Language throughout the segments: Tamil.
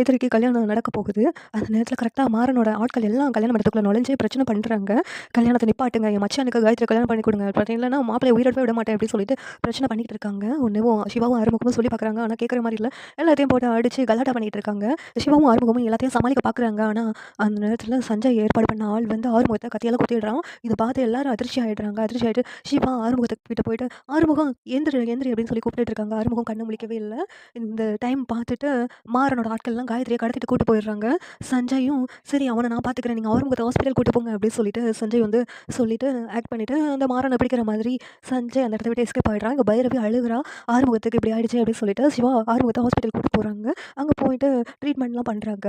காயத்ரிக்கு கல்யாணம் நடக்க போகுது. அந்த நேரத்தில் கரெக்டாக மாறனோட ஆட்கள் எல்லாம் கல்யாண இடத்துக்குள்ளே நுழைஞ்சு பிரச்சனை பண்ணுறாங்க கல்யாணத்தை நிப்பாட்டுங்க. என் மச்சானுக்கு காயத்ரி கல்யாணம் பண்ணி கொடுங்க. அப்படி இல்லைன்னா மாப்பிள்ளை உயிரோடவே விட மாட்டேன் அப்படின்னு சொல்லிட்டு பிரச்சனை பண்ணிகிட்டு இருக்காங்க. ஒன்றுவும் சிவாவும் ஆறுமுகமும் சொல்லி பார்க்குறாங்க. ஆனால் கேட்குற மாதிரி இல்லை. எல்லாத்தையும் போட்டு அடிச்சு கலாட்டா பண்ணிகிட்டு இருக்காங்க. சிவாவும் ஆறுமுகமும் எல்லாத்தையும் சமாளிக்க பார்க்குறாங்க. ஆனால் அந்த நேரத்தில் சஞ்சய் ஏற்பாடு பண்ண ஆள் வந்து ஆறுமுகத்தை கத்தியால் குத்திடுறான். இதை பார்த்து எல்லாரும் அதிர்ச்சி ஆகிடுறாங்க அதிர்ச்சி ஆகிட்டு சிவா ஆறுமுகத்துக்கு கிட்ட போயிட்டு ஆறுமுகம் எந்திரி எந்திரி அப்படின்னு சொல்லி கூப்பிட்டு இருக்காங்க. ஆறுமுகம் கண்ணு முழிக்கவே இல்லை. இந்த டைம் பார்த்துட்டு மாறனோட ஆட்கள்லாம் காயத்ரியை கடத்திட்டு கூட்டு போயிடுறாங்க. சஞ்சயும் சரி அவனை நான் பார்த்துக்கிறேன் நீங்கள் ஆறுமுகத்தை ஹாஸ்பிட்டல் கூட்டு போங்க அப்படின்னு சொல்லிட்டு சஞ்சய் வந்து சொல்லிட்டு ஆக்ட் பண்ணிவிட்டு அந்த மாறனை பிடிக்கிற மாதிரி சஞ்சய் அந்த இடத்த விட்டு எஸ்கேப் ஆகிடுறான் இங்கே பைரவி அழுகிறா. ஆறுமுகத்துக்கு இப்படி ஆயிடுச்சு அப்படின்னு சொல்லிட்டு சிவா ஆறுமுகத்தை ஹாஸ்பிட்டல் கூட்டு போகிறாங்க அங்கே போயிட்டு ட்ரீட்மெண்ட்லாம் பண்ணுறாங்க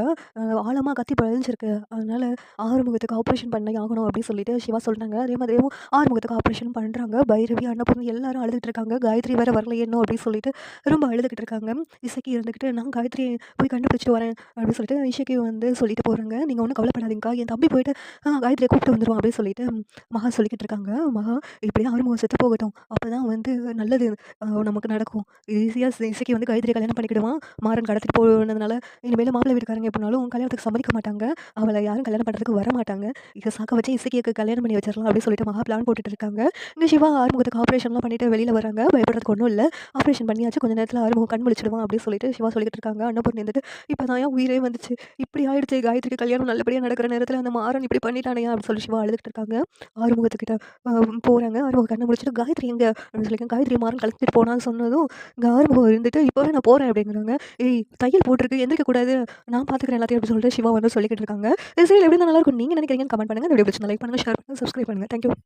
ஆழமாக கத்தி பழிஞ்சிருக்கு. அதனால் ஆறுமுகத்துக்கு ஆப்ரேஷன் பண்ணி ஆகணும் அப்படின்னு சொல்லிட்டு சிவா சொல்கிறாங்க அதே மாதிரியும் ஆறுமுகத்துக்கு ஆப்ரேஷன் பண்ணுறாங்க பைரவி அன்னபூர்ணி எல்லாரும் அழுதுகிட்டு இருக்காங்க. காயத்ரி வேறு வரல என்ன அப்படின்னு சொல்லிட்டு ரொம்ப அழுதுகிட்டு இருக்காங்க. இசைக்கு இருந்துக்கிட்டு நான் காயத்ரி போய் கண்டுபிடிச்சிட்டு வரேன் அப்படின்னு சொல்லிட்டு இசைக்கு வந்து சொல்லிட்டு போகிறாங்க நீங்கள் ஒன்றும் கவலைப்படாதீங்கக்கா. என் தம்பி போயிட்டு "ஆ, காயத்ரியை கூப்பிட்டு வந்துடும் அப்படின்னு சொல்லிட்டு மகா சொல்லிக்கிட்டு இருக்காங்க. மகா இப்படியே ஆறுமுகம் செத்து போகட்டும். அப்போ தான் வந்து நல்லது நமக்கு நடக்கும். ஈஸியாக இசைக்கு வந்து காயத்ரி கல்யாணம் பண்ணிக்கிடுவான். மாறன் கடத்திட்டு போனதுனால இனிமேல் மாப்பிள்ளை வீட்டுக்காரங்க எப்படினாலும் கல்யாணத்துக்கு சம்மதிக்க மாட்டாங்க. அவளை யாரும் கல்யாணம் பண்ணுறதுக்கு வர மாட்டாங்க. இதை சாக்க வச்சு இசைக்கு கல்யாணம் பண்ணி வச்சிடலாம் அப்படின்னு சொல்லிட்டு மகா பிளான் போட்டுட்டு இருக்காங்க. இங்கே சிவா ஆறுமுகத்துக்கு ஆப்ரேஷன்லாம் பண்ணிட்டு வெளியில் வராங்க. பயப்படுறதுக்கு ஒன்றும் இல்லை. ஆப்ரேஷன் பண்ணியாச்சு. கொஞ்சம் நேரத்தில் ஆறுமுகம் கண் முழிச்சிடுவான் அப்படின்னு சொல்லிட்டு சிவா சொல்லிட்டு இருக்காங்க. அன்னபூர்ணி இருந்துட்டு இப்போ தான் ஏன் உயிரே வந்துச்சு. இப்படி ஆயிடுச்சு. காயத்ரிக்கு கல்யாணம் நல்லபடியாக நடக்கிற நேரத்தில் அந்த மாறன் இப்படி பண்ணிட்டானே அப்படின்னு சொல்லி சிவா அழுதுகிட்டு இருக்காங்க. ஆறுமுகத்துக்கிட்ட போகிறாங்க ஆறுமுக கண்ணை முடிச்சுட்டு காயத்ரி எங்கே? அப்படின்னு சொல்லி காயத்ரி மாறன் கலந்துட்டு போனான்னு சொன்னதும் இங்க ஆறுமுகம் இருந்துட்டு இப்போவே நான் போகிறேன் அப்படிங்கிறாங்க. ஏய் தையல் போட்டிருக்கு. எந்திரிக்க கூடாது. நான் பார்த்துக்கிறேன் எல்லாத்தையும் அப்படின்னு சொல்லிட்டு சிவா வந்து சொல்லிக்கிட்டு இருக்காங்க. சரி எப்படி நல்லா இருக்கும். நீங்கள் நினைக்கிறீங்கன்னு கமெண்ட் பண்ணுங்கள் இந்த வீடியோ பிடிச்சி லைக் பண்ணுங்கள் ஷேர் பண்ணுங்கள் சப்ஸ்கிரைப் பண்ணுங்கள் தேங்க்யூ